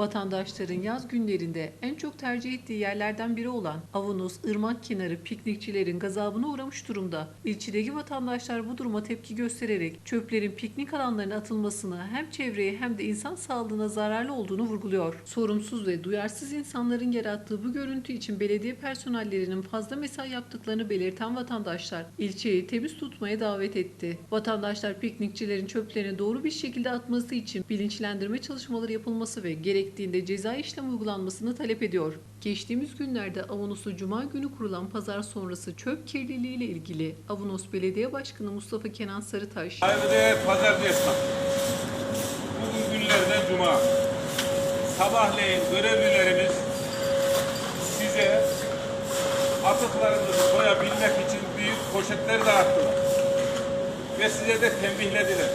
Vatandaşların yaz günlerinde en çok tercih ettiği yerlerden biri olan Avanos ırmak kenarı piknikçilerin gazabına uğramış durumda. İlçedeki vatandaşlar bu duruma tepki göstererek çöplerin piknik alanlarına atılmasını hem çevreye hem de insan sağlığına zararlı olduğunu vurguluyor. Sorumsuz ve duyarsız insanların yarattığı bu görüntü için belediye personellerinin fazla mesai yaptıklarını belirten vatandaşlar ilçeyi temiz tutmaya davet etti. Vatandaşlar piknikçilerin çöplerini doğru bir şekilde atması için bilinçlendirme çalışmaları yapılması ve gerektiğinde ceza işlem uygulanmasını talep ediyor. Geçtiğimiz günlerde Avanos'ta Cuma günü kurulan pazar sonrası çöp kirliliği ile ilgili Avanos Belediye Başkanı Mustafa Kenan Sarıtaş, Saygıdeğer pazarcı esnaf. Bugün günlerden cuma. Sabahleyin görevlilerimiz size atıklarınızı koyabilmek için büyük poşetler dağıttılar. Ve size de tembihlediler.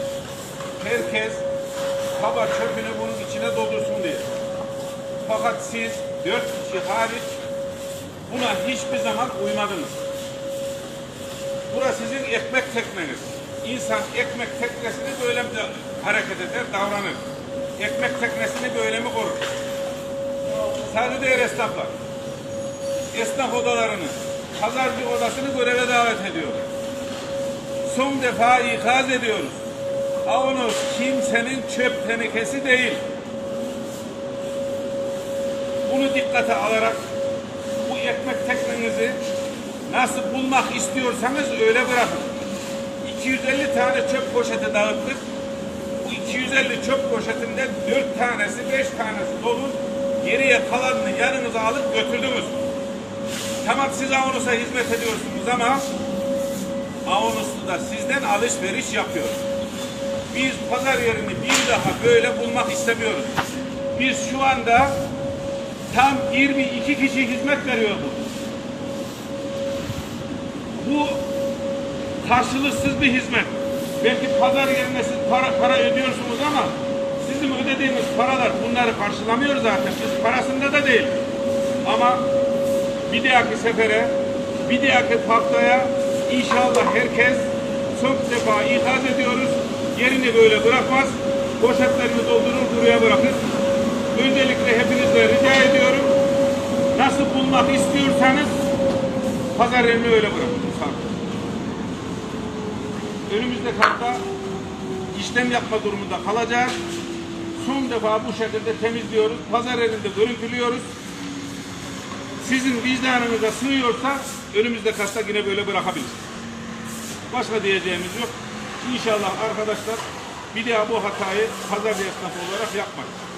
Herkes kaba çöpünü bunun içine doldursun diye. Fakat siz dört kişi hariç buna hiçbir zaman uymadınız. Burası sizin ekmek tekneniz. İnsan ekmek teknesini böyle mi hareket eder, davranır? Ekmek teknesini böyle mi korur? Saygıdeğer esnaflar, esnaf odalarını, pazarcı odasını göreve davet ediyoruz. Son defa ikaz ediyoruz. Avanos kimsenin çöp tenekesi değil. Bunu dikkate alarak bu ekmek teknenizi nasıl bulmak istiyorsanız öyle bırakın. 250 tane çöp poşeti dağıttık. Bu 250 çöp poşetinde 4 tanesi 5 tanesi dolu. Geriye kalanını yanınıza alıp götürdünüz. Tamam siz Avanos'a hizmet ediyorsunuz ama Avanos'ta da sizden alışveriş yapıyor. Biz pazar yerini bir daha böyle bulmak istemiyoruz. Biz şu anda tam 22 kişi hizmet veriyordu. Bu karşılıksız bir hizmet. Belki pazar yerine siz para, para ödüyorsunuz ama sizin ödediğiniz paralar bunları karşılamıyor zaten. Biz parasında da değil. Ama bir dahaki sefere, bir dahaki haftaya inşallah herkes son defa ikaz ediyoruz. Yerini böyle bırakmaz. Poşetlerini doldurur buraya bırakır. Öncelikle hepinizle rica ediyorum. Nasıl bulmak istiyorsanız pazar yerini öyle bırakın. Önümüzdeki hafta işlem yapma durumunda kalacağız. Son defa bu şekilde temizliyoruz. Pazar yerinde görüntülüyoruz. Sizin vicdanınıza sığıyorsa önümüzdeki hafta yine böyle bırakabiliriz. Başka diyeceğimiz yok. İnşallah arkadaşlar bir daha bu hatayı pazar esnafı olarak yapmayız.